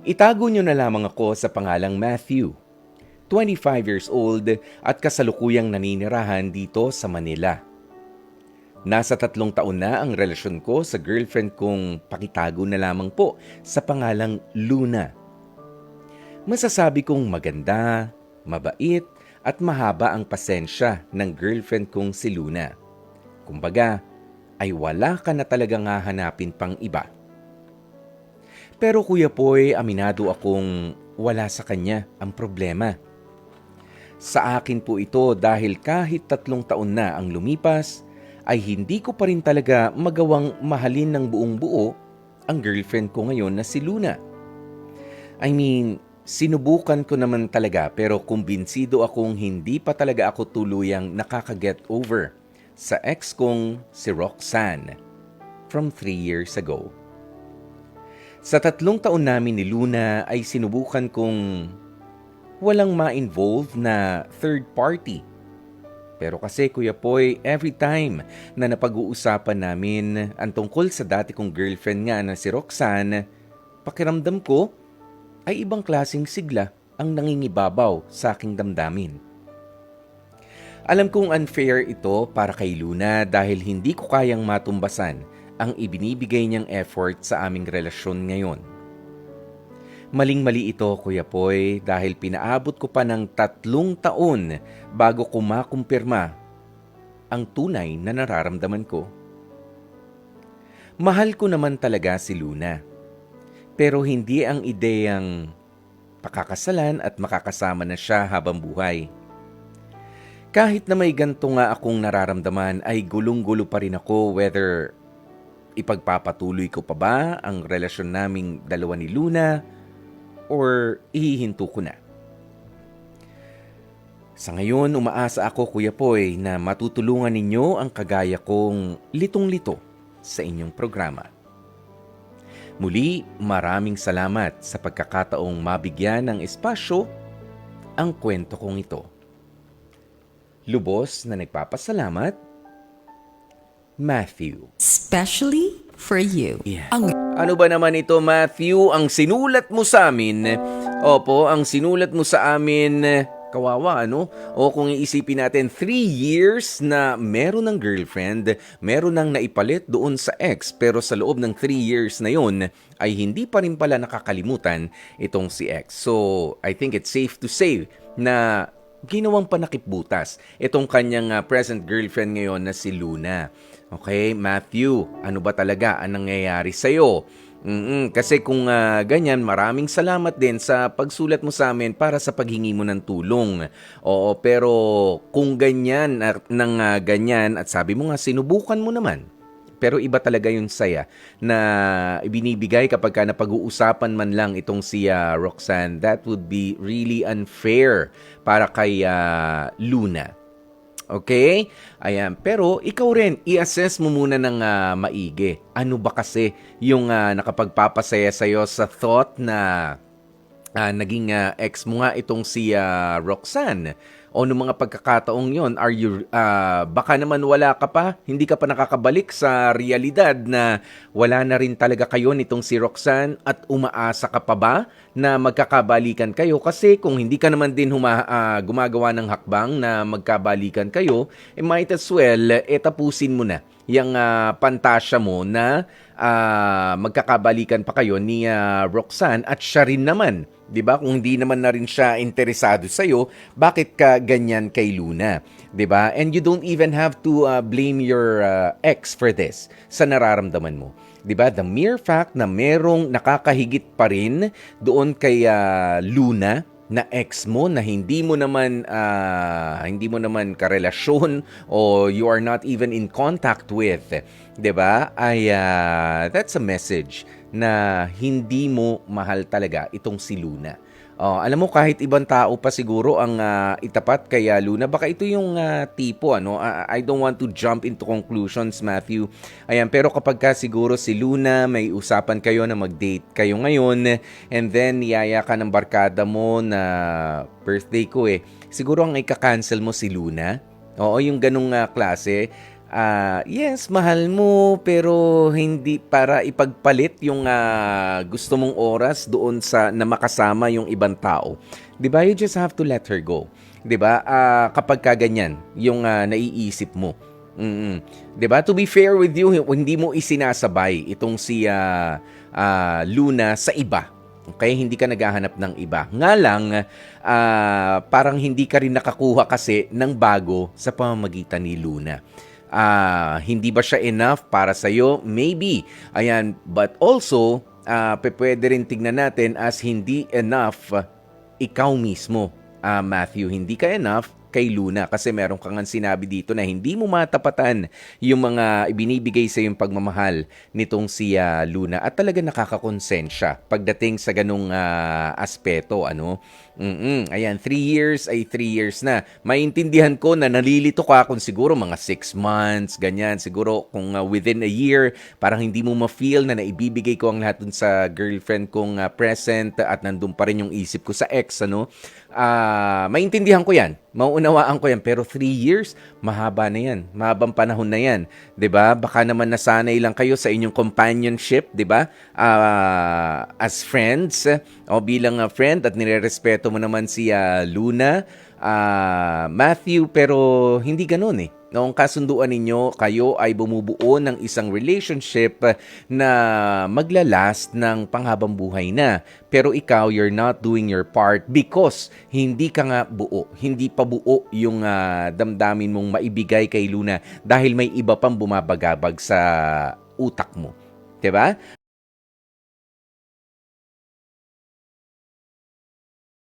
Itago niyo na lamang ako sa pangalang Matthew. 25 years old at kasalukuyang naninirahan dito sa Manila. Nasa tatlong taon na ang relasyon ko sa girlfriend kong pakitago na lamang po sa pangalang Luna. Masasabi kong maganda, mabait at mahaba ang pasensya ng girlfriend kong si Luna. Kumbaga, ay wala ka na talagang hahanapin pang iba. Pero Kuya Poy, aminado akong wala sa kanya ang problema. Sa akin po ito dahil kahit tatlong taon na ang lumipas, ay hindi ko pa rin talaga magawang mahalin ng buong buo ang girlfriend ko ngayon na si Luna. I mean, sinubukan ko naman talaga pero kumbinsido akong hindi pa talaga ako tuluyang nakaka-get over sa ex kong si Roxanne from 3 years ago. Sa tatlong taon namin ni Luna ay sinubukan kong walang ma-involve na third party. Pero kasi Kuya Poy, every time na napag-uusapan namin ang tungkol sa dati kong girlfriend nga na si Roxanne, pakiramdam ko ay ibang klasing sigla ang nangingibabaw sa aking damdamin. Alam kong unfair ito para kay Luna dahil hindi ko kayang matumbasan ang ibinibigay niyang effort sa aming relasyon ngayon. Maling-mali ito, Kuya Poy, dahil pinaabot ko pa ng tatlong taon bago ko makumpirma ang tunay na nararamdaman ko. Mahal ko naman talaga si Luna. Pero hindi ang ideyang pakakasalan at makakasama na siya habang buhay. Kahit na may ganto nga akong nararamdaman ay gulong-gulo pa rin ako whether ipagpapatuloy ko pa ba ang relasyon naming dalawa ni Luna or ihihinto ko na. Sa ngayon, umaasa ako Kuya Poy na matutulungan ninyo ang kagaya kong litong-lito sa inyong programa. Muli, maraming salamat sa pagkakataong mabigyan ng espasyo ang kwento kong ito. Lubos na nagpapasalamat, Matthew. Especially for you. Yeah. Ang Ano ba naman ito, Matthew? Ang sinulat mo sa amin, opo, ang sinulat mo sa amin, kawawa, ano? O kung iisipin natin, three years na meron ng girlfriend, meron ng naipalit doon sa ex, pero sa loob ng three years na yon ay hindi pa rin pala nakakalimutan itong si ex. So, I think it's safe to say na ginawang panakipbutas itong kanyang ah, present girlfriend ngayon na si Luna. Okay, Matthew, ano ba talaga ang nangyayari sa'yo? mm kasi kung ah, ganyan, maraming salamat din sa pagsulat mo sa amin para sa paghingi mo ng tulong. Oo, pero kung ganyan, at nang ah, ganyan, at sabi mo nga, sinubukan mo naman. Pero iba talaga yung saya na ibinibigay kapag ka napag-uusapan man lang itong si ah, Roxanne. That would be really unfair para kay ah, Luna. Okay? Ayan. Pero ikaw rin, i-assess mo muna ng ah, maigi. Ano ba kasi yung ah, nakapagpapasaya sa'yo sa thought na ah, naging ah, ex mo nga itong si ah, Roxanne? O noong mga pagkakataong yon are you, ah, baka naman wala ka pa, hindi ka pa nakakabalik sa realidad na wala na rin talaga kayo nitong si Roxanne at umaasa ka pa ba na magkakabalikan kayo? Kasi kung hindi ka naman din huma, ah, gumagawa ng hakbang na magkabalikan kayo, eh might as well, eh tapusin mo na yung ah, pantasya mo na ah, magkakabalikan pa kayo ni ah, Roxanne at siya rin naman 'di ba? Kung hindi naman na rin siya interesado sa iyo, bakit ka ganyan kay Luna? 'Di ba? And you don't even have to uh, blame your uh, ex for this sa nararamdaman mo. 'Di ba? The mere fact na merong nakakahigit pa rin doon kay uh, Luna na ex mo na hindi mo naman uh, hindi mo naman karelasyon o you are not even in contact with, 'di ba? Ay uh, that's a message na hindi mo mahal talaga itong si Luna. Oh, alam mo kahit ibang tao pa siguro ang ah, itapat kay Luna, baka ito yung ah, tipo ano. Ah, I don't want to jump into conclusions, Matthew. Ayan, pero kapag ka siguro si Luna may usapan kayo na mag-date kayo ngayon and then niyaya ka ng barkada mo na birthday ko eh. Siguro ang ika-cancel mo si Luna. Oo, yung ganong ah, klase ah, yes, mahal mo pero hindi para ipagpalit yung ah, gusto mong oras doon sa na makasama yung ibang tao. 'Di ba? You just have to let her go. 'Di ba? Ah, kapag kaganyan yung ah, naiisip mo. Mm. 'Di ba? To be fair with you, hindi mo isinasabay itong si ah, ah, Luna sa iba. Okay, hindi ka naghahanap ng iba. Nga lang, ah, parang hindi ka rin nakakuha kasi ng bago sa pamamagitan ni Luna. Ah, hindi ba siya enough para sa iyo? Maybe. Ayan, but also, pe- pwede rin tingnan natin as hindi enough ah, ikaw mismo, ah, Matthew. Hindi ka enough kay Luna kasi meron kang sinabi dito na hindi mo matapatan yung mga ibinibigay sa yung pagmamahal nitong si ah, Luna at talaga nakakakonsensya pagdating sa ganung ah, aspeto ano Mm-mm. Ayan, three years ay three years na. Maintindihan ko na nalilito ka kung siguro mga six months, ganyan. Siguro kung ah, within a year, parang hindi mo ma-feel na naibibigay ko ang lahat dun sa girlfriend kong ah, present at nandun pa rin yung isip ko sa ex, ano. Ah, maintindihan ko yan. Mauunawaan ko yan. Pero three years, mahaba na yan. Mahabang panahon na yan. ba? Baka naman nasanay lang kayo sa inyong companionship, ba? Ah, as friends, o bilang ah, friend at nirerespeto mo naman si ah, Luna, ah, Matthew, pero hindi ganoon eh. Noong kasunduan ninyo, kayo ay bumubuo ng isang relationship na maglalast ng panghabang buhay na. Pero ikaw, you're not doing your part because hindi ka nga buo. Hindi pa buo yung ah, damdamin mong maibigay kay Luna dahil may iba pang bumabagabag sa utak mo. 'Di ba?